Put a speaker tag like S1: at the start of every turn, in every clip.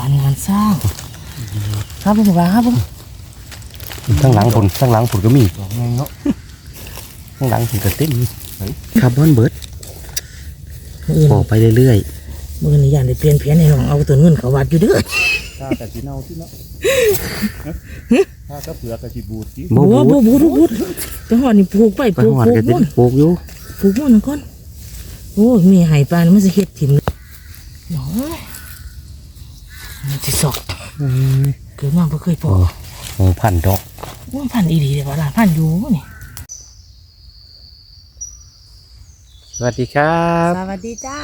S1: การงานสร้างครับผมครับผม
S2: ข้างหลังผลข้างหลังผลก็มีข้างหลังผลก็เต้นคาร์บอนเบิร์ด
S1: มืออื่น
S2: โผล่ไปเรื่อย
S1: มือนี่ยานได้เปลี่ยนแผนให้น้องเอาตัวเงินเขาวัดอยู่เด้อ
S3: ถ้าแต่สีเน่าที่เนาะถ้าก็เปลือกกระชีบูดที่
S2: ๆโบ
S1: บัว
S2: บู
S1: บัวบัวบัวไปหอดนี่ปลูกไป
S2: ไป
S1: ปลูก
S2: หอด
S1: ปลูก
S2: กัน
S1: ม่อน
S2: ปลูกอยู่
S1: ปลูกม่อนก่อนโอ้ยมีหายปลานี่มันจะเฮ็ดถิ่มน้อยมันสิสอก เกิดมาบ่เคยพอ
S2: โอ้โหพันดอก
S1: ว่าพันอีหลีเด้ว่าล่ะพันอยู่นี่
S2: สวัสดีครับ
S1: สวัสดีจ้า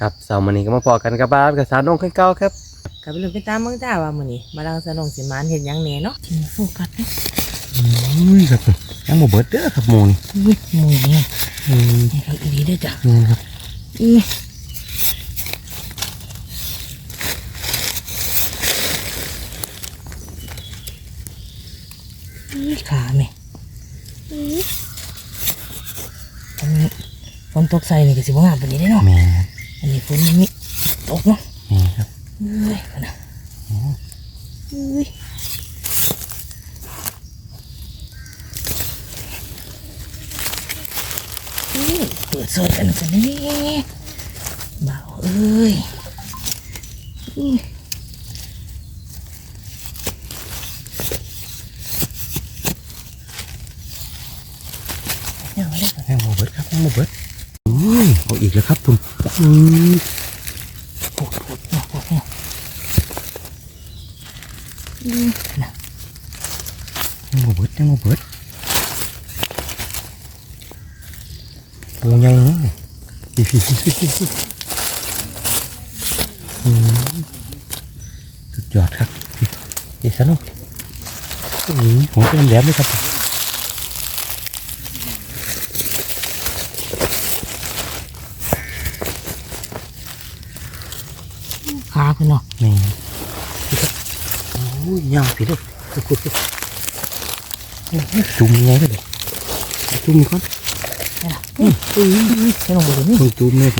S2: ครับเสาร์วันนี้ก็มาพอกันกับบ้านกับสาวน้องขึ้นเก้าครับ
S1: กลับไปเลยไปตามเมืองจ้าว่ามื้อนี้มาลังสนองสิมานเฮ็ดหยังแหน่เนาะที่โฟกัสเด้อ
S2: อุ้ยครับยังโมเบิร์ดเด้อครับหมูนี่
S1: อุ้ยหมูนี่
S2: อืม
S1: นี่ครับอีหลีเด้อจ้ะ
S2: นี่ครับ
S1: อี ขาแม่อีอันนี้ฝนตกใส่นี่ก็สิบ่งามปานนี้เด้เนาะ
S2: แม่
S1: อันนี้ฝนมันมีตกเนาะ
S2: แม่ครับ
S1: เอ้ยพุ่นน่ะเอ้ยเอ้ยเปิดโซ่กันกันนี่เบาเอ้ย ยังไม่ได้กัน
S2: ยังโมเบิดครับยังโมเบิดอุ้ยเอาอีกแล้วครับคุณอืม
S1: ปวดปวดปวดปวดเนี่ยนะ
S2: ยังโมเบิร์ดยังโมเบิดโอ้ยังเนาะอีฟิฟิฟิฟิฟิอืมสุดยอดครับอีสนุกอืมหัวเป็นแหลมเลยครับ
S1: ขาคุณเนาะ
S2: นี่โอ้ยยาวพี่เลยจุ่มยังไงก็ได้จุ่มก่อน
S1: นี่ล่ะอื้ออื้ออื้อใช่ลงไปเลยนี่
S2: ต้องจุ่มเลย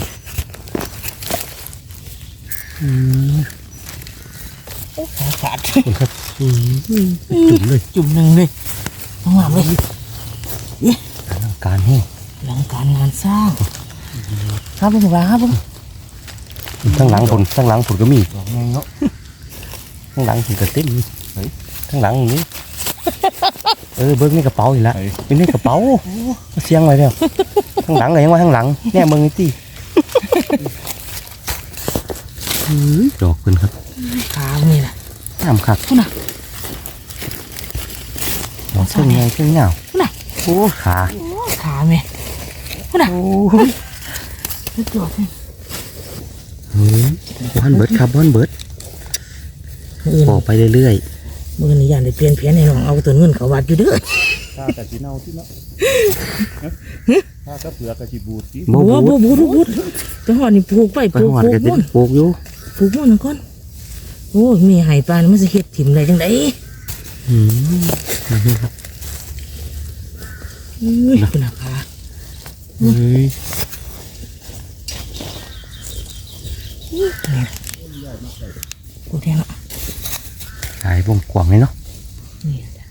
S2: อืม
S1: ขาขาด
S2: คุณครับอืมจุ่มเลย
S1: จุ่มหนึ่งเลยต้องงามเลย
S2: อลังการแห้ง
S1: หลังการงานสร้างครับผมครับผม
S2: ข้างหลังผลข้างหลังผลก็มี
S3: ดอกไงเนาะ
S2: ข้างหลังผลก็เต็มข้างหลังอย่างนี้เออเบิ้งในกระเป๋าอีกแล้ว
S3: ไอ้
S2: เป็นในกระเป๋าเสียงไว้แล้วข้างหลังอะไรยังว่าข้างหลังแน่เบิ้งไอ้ตีดอกเพิ่นครับ
S1: ขานี่แหละ
S2: งามคัก
S1: พุ่นน่ะ
S2: ดอกเครื่องไงเครื่องเหงา
S1: พุ่นน่ะ
S2: โอ้ขา
S1: โอ้ขาแม่พุ่นน่ะ
S2: โอ้
S1: สุดยอดเลย
S2: เฮ้ย บอนเบิร์ดครับบอนเบิร์ด
S1: มืออื่น
S2: โผล่ไปเรื่อย
S1: มือนี่ยานได้เปลี่ยนแผนให้น้องเอาตัวเงินเขาวัดอยู่เด้อ
S3: ถ้าแต่สีเน่าที่เนาะถ้าก็เปลือกกระชีบูดที่
S2: ๆโบ
S1: บัว
S2: บู
S1: บัวบัวบัวไปหอดนี่ปลูกไป
S2: ไป
S1: ปลูก
S2: หอด
S1: ปลูก
S2: กัน
S1: ม่อน
S2: ปลูกอยู่
S1: ปลูกม่อนก่อนโอ้ยมีหายปลานี่มันจะเฮ็ดถิ่มได้จังได
S2: อืม
S1: เอ้ยพุ่นน่ะขา
S2: เฮ้ย
S1: นี่ กูแทงเนาะ
S2: หายวงกว้างเลยเนาะ
S1: นี่จ้ะ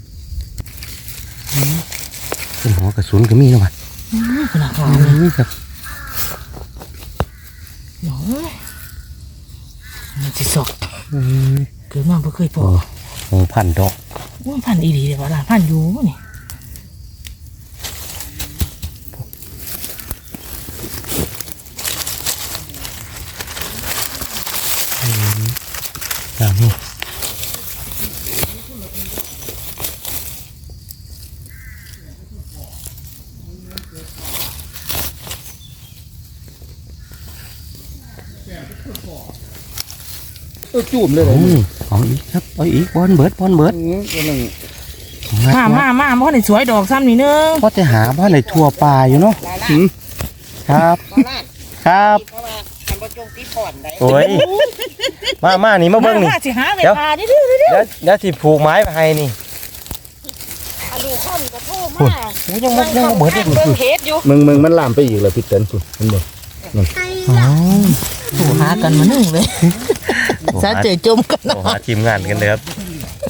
S2: เป็นหัวกระสุนก็มีนะวัด
S1: อื้อพุ่นน่ะขานี่
S2: นี่ครับ
S1: น้อยมันสิสอก
S2: เฮ้ย
S1: เกิดมาบ่เคยพอ
S2: โอ้โหพันดอก
S1: ว่าพันอีหลีเด้ว่าล่ะพันอยู่
S2: นี่
S3: จุ่มเลย
S2: โอ้ยเอาอีกครับเอาอีกบอลเบิร์ดบอลเบิร์ด
S3: ก็นึง
S1: มามามาบ่ได้สวยดอกซ้ำนี่เนึง
S2: พอจะหาบ้านไหนทั่วป่าอยู่เนาะหืมครับครับ
S4: เพราะว่าคันบ่จงตีผ่อนได้
S2: โอ้ยมามานี่มาเบิ้งนี่
S1: มาสิหาไป
S2: เดี๋ยว
S1: หาดิเด้อเด้อ
S2: เดี๋ยวเดี๋ยวสิผูกไม้ไปให้นี่
S4: อันนี้ค่อมกระโทษ
S2: โอ้
S4: มาย
S2: โอ้ยยังบ่ยังบ่เบิร์ดอีก
S4: เบิ่งเฮ็ดอยู่
S3: มึงมึงมันลามไปอีกแล้วพี่เต้นคุณเห็นบ่
S2: อ๋อ
S1: โทรหากันมานึงเลย
S2: โอ้
S1: ซาเจอจมกัน
S2: โอ้หาทีมงานกันเลยครับ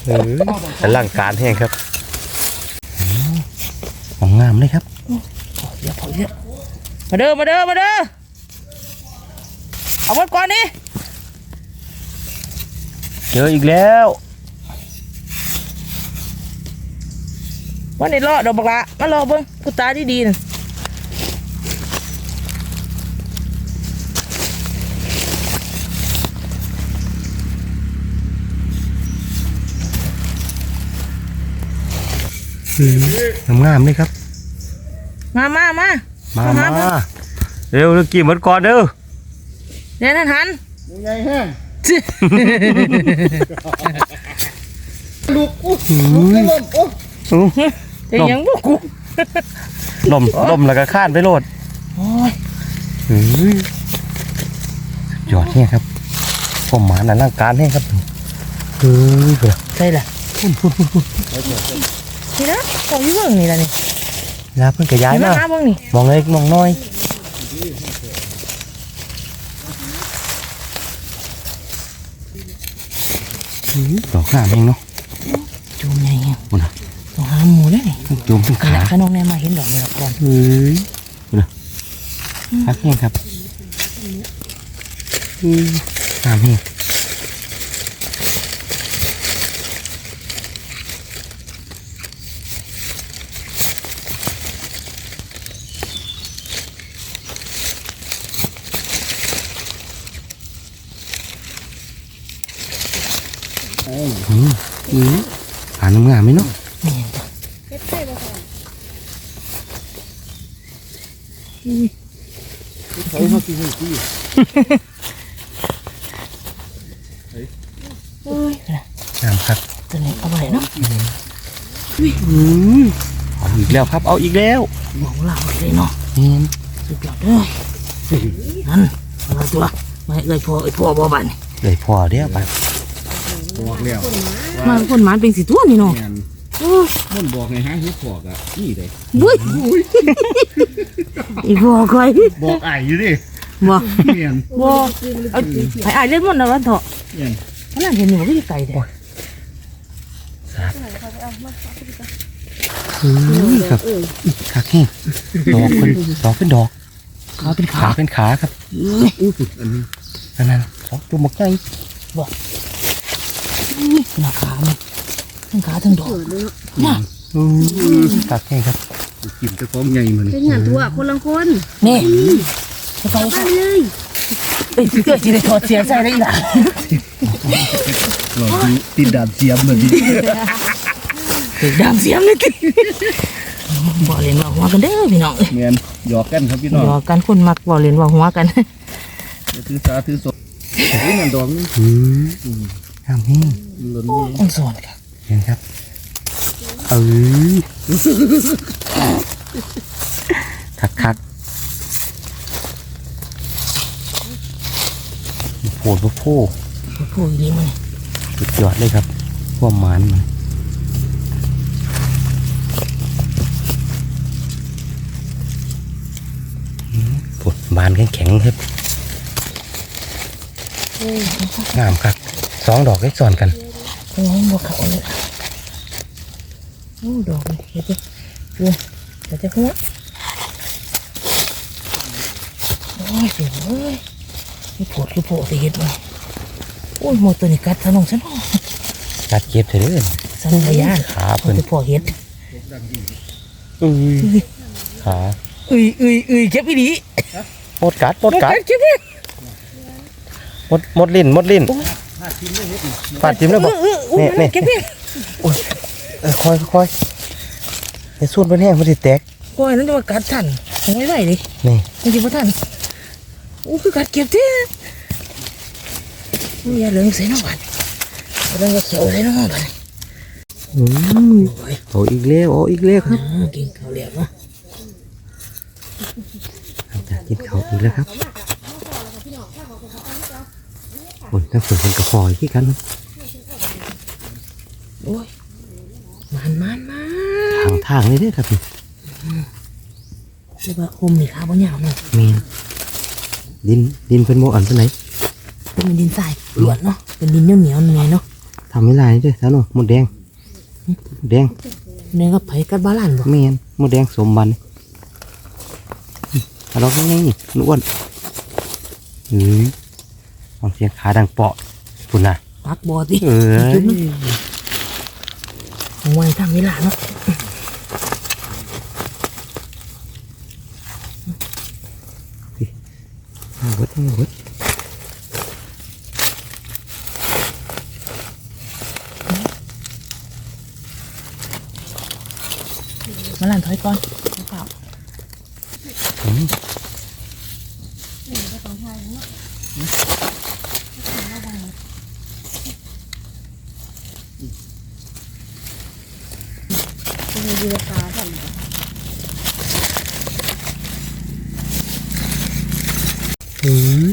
S2: เออแต่ร่างการแห้งครับของงามเลยครับ
S1: เดี๋ยวพอเยอะมาเด้อมาเด้อมาเด้อเอาหมดก่อนนี่
S2: เจออีกแล้ว
S1: วันนี้รอดอกบักละมารอเบิ่งกูตาดีๆน่ะ
S2: งามๆเลยครับ
S1: มามามา
S2: มา
S1: มา
S2: มา
S1: มา
S2: เร็วนึกกี่หมดก่อนเด้อ
S1: เนี่ยนั่นหัน
S3: ยังไงแห้ง
S1: จิ
S3: ลูกอู้
S2: อื
S3: ลูก
S2: ม
S3: กระลมโอ้
S2: อู้
S1: แต่ยังบ่กู
S2: ลมลมแล้วก็ข้านไปโลด
S1: โอ้ย
S2: เฮ้ยยอดเนี่ยครับผมหมาหนาร่างการแห้งครับเฮ้ยเผื่อ
S1: ใช่ล่ะนี่นะของอยู่เบิ่งนี่ล่ะนี่
S2: ลาเพิ่งกระย้าย
S1: นี่
S2: มา
S1: มาหาเบิ่งนี่
S2: มองเล็กมองน้อยอื้อดอกงามเองเนาะ
S1: จูมใหญ่เนี่ย
S2: บุญนะ
S1: ต้องหาหมูได้นี่
S2: ทั้งจูมทั้ง
S1: นี่
S2: ขา
S1: ล่ะถ้าน้องแนนมาเห็นดอกนี่ละก่อน
S2: เฮ้ยบุญนะพักเองครับอื้องามเองอื้ออื้อหาน้ำงามไหมเนาะ
S1: นี่จ้ะ
S3: ใช้เขากินให้ที่
S1: โอ้ย น่ะ
S2: งามครับ
S1: ตัวนี้เอาไว้เนาะ
S2: อืมเอาอีกแล้วครับ เอาอีกแล้ว
S1: หมองเราเลยเนาะ
S2: นี่
S1: สุดยอดเด้อนั่นเอามาตัวมาให้เอ้ยพ่อเอ้ยพ่อบ่บัดนี่
S2: เลยพอเดียวไป
S3: บอกแล้ว
S1: มาคนหมานเป็นสิตัวนี่เนาะ
S3: แม่น
S1: โอ้ย
S3: มันบอกไงฮะเฮ็ดพอกอะนี่เลย
S1: บุ้ยอีพ่อคอย
S3: บอกไอ้อยู่ดิ
S1: บ่
S3: เมียน
S1: บ่เอาไอ้ไอ้เล่นมันนะวันเถอะ
S3: เมียน
S1: มันนั่งเห็นอยู่มันก็อยู่ไกลแต่
S2: อืมครับขาแห้งดอกเป็นดอกเป็นดอก
S1: ขาเป็นขา
S2: ขาเป็นขาครับ
S3: อู้สุดอันนี้
S2: นั่นนั่นสองตัวหมกใหญ่
S1: หน้าขามันทั้งขาทั้งดอกน่ะ
S2: อืมขาแห้งครับ
S3: กินจะฟ้องใหญ่มัน
S5: เป็นงานตัวคนละคน
S1: นี่ ไปไป
S5: มาเลย
S1: เอ้ยเกิดสิได้ถอดเสียงใส่ได้อีหล่ะ
S3: เราติดดาบเสียมแบบนี้
S1: ถึงดามเสียงเลยติบ่เล่นว่าหัวกันเด้อพี่น้องเอ้ย
S3: เมียนหยอกกันครับพี่น้อง
S1: หยอกกันคนมักบ่เล่นว่าหัวกัน
S3: อย่าถือสาถือสดเฮ้ยมันดอกนี่
S2: อืมงามแห้ง
S3: หล่น
S1: อ่อนสอนครับ
S2: เห็นครับเออคักคัก โผล่โผล่
S1: ผู้อีหลีมันนี่
S2: สุดยอดเลยครับพวกหมานมันอืมปวดบานแข็งๆครับงามครับสองดอกได้ซ้อนกัน
S1: โอ้ยบ่เขาเลยโอ้ดอกนี่เฮ็ดดิเพื่อเดี๋ยวจะหัวโอ้ยเสียงเอ้ย นี่ปวดคือปวดสิเฮ็ดมันโอ้ยหมดตัวนี้กัดทะนงซะเนาะ
S2: กัดเก็บเถอะเด้อ
S1: สันพยาน
S2: ขา
S1: พอ
S2: เพิ่น
S1: จะพอเฮ็ด
S2: อุ้ยขา
S1: อึยอึยอึยเก็บอีหลี
S2: หมดกัดหมดกัด
S1: เก็บเฮ็ด
S2: หมดหมดลิ้นหมดลิ้นฟาดจิ้มเลย
S1: เอ
S2: บอก
S1: อเอออุ้ย
S2: นี่นี่
S1: เก็บเฮ็ด
S2: เออคอยคอยไอ้ส่วนเป็นแห้งมันสิแตก
S1: โอ้ยนั่นจะว่ากัดทันโอ้ยไหวดิ
S2: นี่
S1: มันสิบ่ทันโอ้คือกัดเก็บเด้อโอ้ยอย่าเหลืองใส่น้ำหวานอย่าเหลืองก็เขียวใส่น้ำหวาน
S2: อืมเอาอีกแล้วเอาอีกแล้วครับ
S1: อ่ากินข้าวเหลียวเนาะ
S2: จะกินเขาวอีกแล้วครับโอ้ยน้ำฝนเป็นกระหอยที่กันครับ
S1: โอ้ยมันมันมา
S2: ทางทางเลยเด้อครับนี่
S1: เรียกว่าอมนี่ขาบ่ยาวเนาะ
S2: เมน ดินดินเป็นโมอันเป็นไหน
S1: เป็นดินทรายล้วนเนาะเป็นดินเหนียวเหนียวๆหน่อยเนาะ
S2: ทำไม่ไรด้วยสาวหนูหมดแดงหมดแดง
S1: เนี่ยก็ไผกัดบ้าลานบ่
S2: ไม่เห็นหมดแดงสมบันเอาเราเป็นไงนี่มันอ้วนเฮ้ยฟังเสียงขาดังเปาะฝุ่นน่ะ
S1: ปักบ่ติ
S2: เอ้ย
S1: ของไว้ทางเวลาเนาะ
S2: เอาเบิดเอาเบิด
S1: มาลานถอยก่อนเปล่า
S2: อืม
S4: มีดีราคาท
S2: เฮ้ย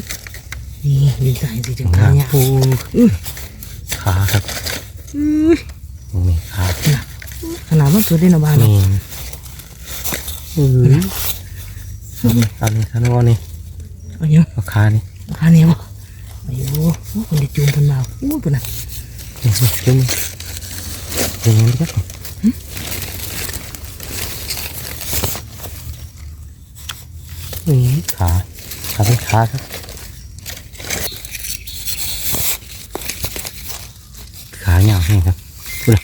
S1: นี่ดินทรายสิจัง
S2: งา
S1: ทาง
S2: ม
S1: ยาว
S2: โอ้ขาครับนี่ขา
S1: ขนาดมันสุดได้นะบ้าน
S2: นี่
S1: เนาะ
S2: เฮ้ยเอาเลยท่านว่านี่
S1: เอาอยู่
S2: เอาขานี่
S1: ขาเนี่ยบ่อายุโอ้คนได้จูงเพิ่นมาโอ้เพิ่นน่ะ
S2: นี่นี่เดี๋ยวนี้เดี๋ยวนี้ครับนี่ขาขาเป็นขาครับ ขาเหยาวแห้งครับพูดเลย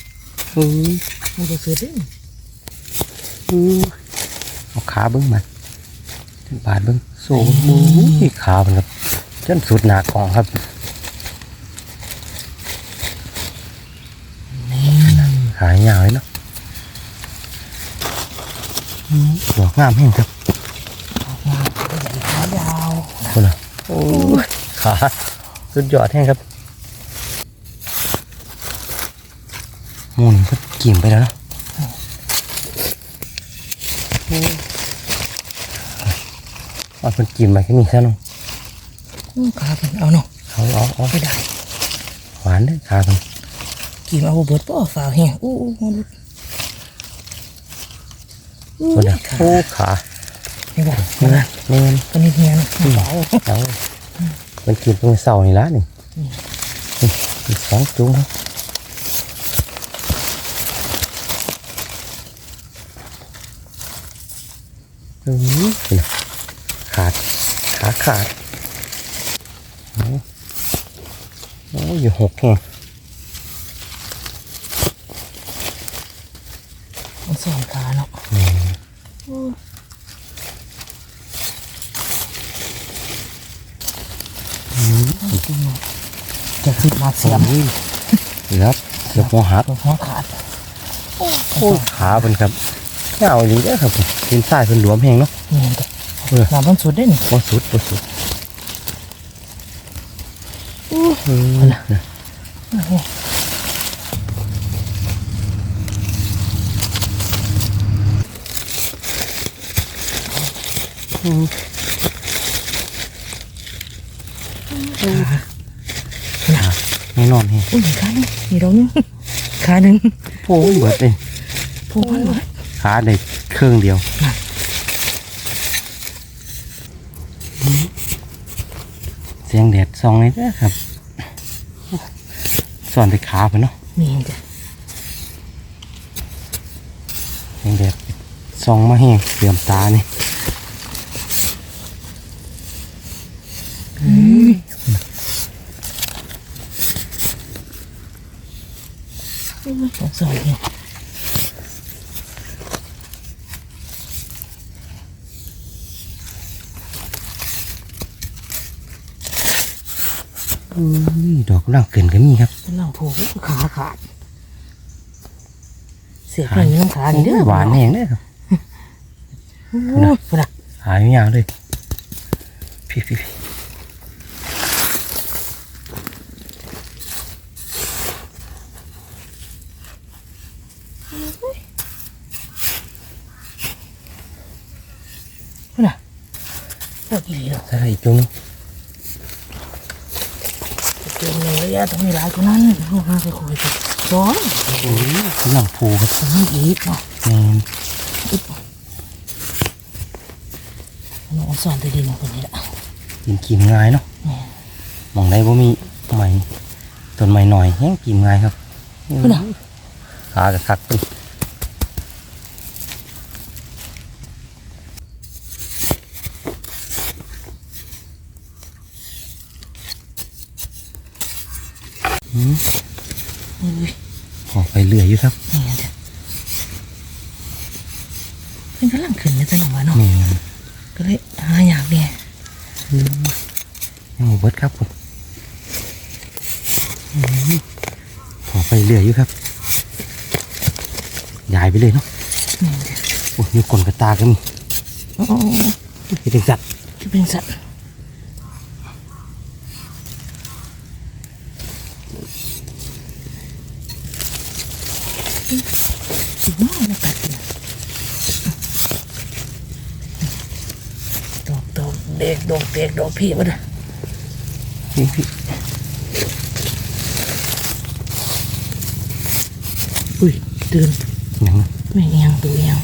S2: โอ้ย
S1: มันก็สุดเด้
S2: อู้เอาขาเบิ้งมาจนบาดเบิ้งโซ่เบิ้งโอ้ยขามันครับจนสุดหนาของครับขาเหยาวเลยเนาะอืมดอกงามแห้งครับ
S1: ขายาว
S2: คนละโอ้ยขาสุดยอดแห้งครับ มูนก็กิ่มไปแล้วเนาะโอ้ยเอาเป็นกิ่มมาแค่นี้ซะเนาะ
S1: อือขาเพิ่นเอาเนาะ
S2: เอาเอาเอา
S1: ไปได้
S2: หวานเลยขาเพิ่น
S1: กินเอาบ่เบิดบ่ฝ่าวแห้งอู้อู้มันอู้
S2: คนละ
S1: ขา
S2: โอ้ขา
S1: ไม่บอก
S2: เนียเนียน
S1: ก็นิดเดียวนะเบา
S2: เอามันกินตรงเสานี่ละนี่นี่อีกสองจุ้งครับตรงนี้นี่ ขาดขาขาดโอ้โอ้อยู่หกแห่ง
S1: มันสองขาเนาะจะคิดมาเสียม
S2: ครับเกือบหัวหัก
S1: ตัวหัวขาด
S2: โอ้ยขาเป็นครับ เงาดีเด้อครับผมเป็นสายเป็นหลวมแห้งเนาะ
S1: นี่แต่
S2: เออ
S1: น้ำมันสุดได้นี่
S2: บ่สุดบ่สุดอืมนะไม่นอนแห้ง
S1: อุ้ยขาหนึ่งมีเราเนี่ยขาหนึ่ง
S2: โอ้ยเบิดเลย
S1: พูมันเบิด
S2: ขาได้เครื่องเดียว
S1: น่ะ
S2: เสียงแดดส่องเลยเด้อครับส่วนไปขาเพิ่นเนาะ
S1: นี่จ้ะ
S2: เสียงแดดส่องมาแห้งเสื่อมตานี่
S1: สองสองเนี่ย
S2: อุ้ยดอกร่างเกินก็มีครับ
S1: กำลังโผล่ขาขาดเสียบไปนี่น้ำขานี่เด้อ
S2: หวานแห้งเด้อครับ
S1: โอ้ยพุ่นน่ะ
S2: หายยาวเลยพี่พี่พี่
S1: พุ่นน่ะพวกอีหลีเนาะ
S2: ใส่อีกจุ้ง
S1: เก่งเล ยต้องมีหลายคนนั้นเอามาไปคุยกันสอง
S2: โอ้ยกำลังผูครับ
S1: นี่อีกเนาะ
S2: แม่น้
S1: องสอนตัวดีเนาะคนนี้ละ
S2: กินกินง่ายเนาะมองได้ว่ามีใหม่ต้นใหม่หน่อยแห้งกินง่ายครับ
S1: พุ่นน่ะ
S2: ขากระคักเป็นอืม
S1: อุ้ย
S2: ออกไปเรื่อยอยู่ครับ
S1: นี่ไงจ้ะเพิ่นกำลังขึ้นนะจ๊ะหนูว่าเนาะ
S2: แม่น
S1: ก็เลยหาอยากเนี่ย
S2: ยังหมดเบิดครับผมอืมออกไป เรื่อยอยู่ครับย้ายไปเลยเนาะ
S1: นี่จ้ะ
S2: โอ้ยมีคนกระตาก็มี
S1: โอ้โอ้โอ้
S2: เป็นจังสัตว์
S1: จะเป็นสัตว์อีกน้อยนะปัดเนี่ยดอกดอกเด็กดอกเด็กดอกพี่วะนะ
S2: นี่พี่
S1: อุ้ยเดิน
S2: ยังนะ
S1: ไม่เอียงตัวเอียง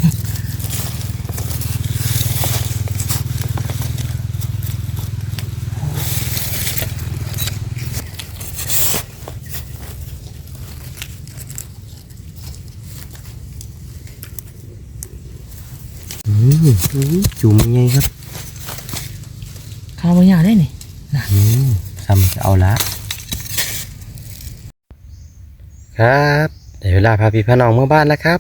S2: อืมอุ้ยจุ่มยังไงครับ
S1: ข้าวบางอย่างได้นี่
S2: อืมซ้ำจะเอาละครับ ได้เวลาพาพี่พาน้องเมื่อบ้านแล้วครับ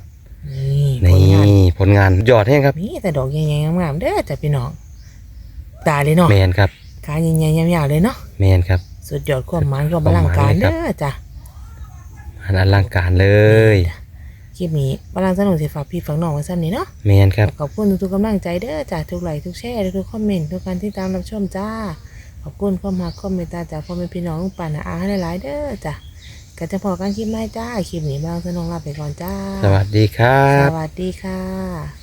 S1: นี่ผ
S2: นี่
S1: ลงาน
S2: ผลงานยอดแห้งครับ
S1: มีแต่ดอกใหญ่ๆงามๆเด้อจ้ะพี่น้องตาเลยเนาะ
S2: แมนครับ
S1: ขาใหญ่ๆยาวๆเลยเนาะ
S2: แมนครับ
S1: สุดยอดความหมันก็บลังการเด้อจ้ะ
S2: อันอลังการเลย
S1: คลิปนี้บลังสนุกสิฝากพี่ฝากน้องไว้สั้นนี้เนาะ
S2: แมนครับ
S1: ขอบคุณทุกๆกำลังใจเด้อจ้ะทุกไลค์ทุกแชร์ทุกคอมเมนต์ทุกการที่ตามรับชมจ้าขอบคุณความรักความเมตตาจากพ่อแม่พี่น้องลุงป่านาอาหลายๆเด้อจ้ะ ก็จะพอกันคลิปใหม่จ้า คลิปนี้บลังสนุกลาไปก่อนจ้า
S2: สวัสดีครั
S1: ส
S2: บ
S1: วัสดีค่ะ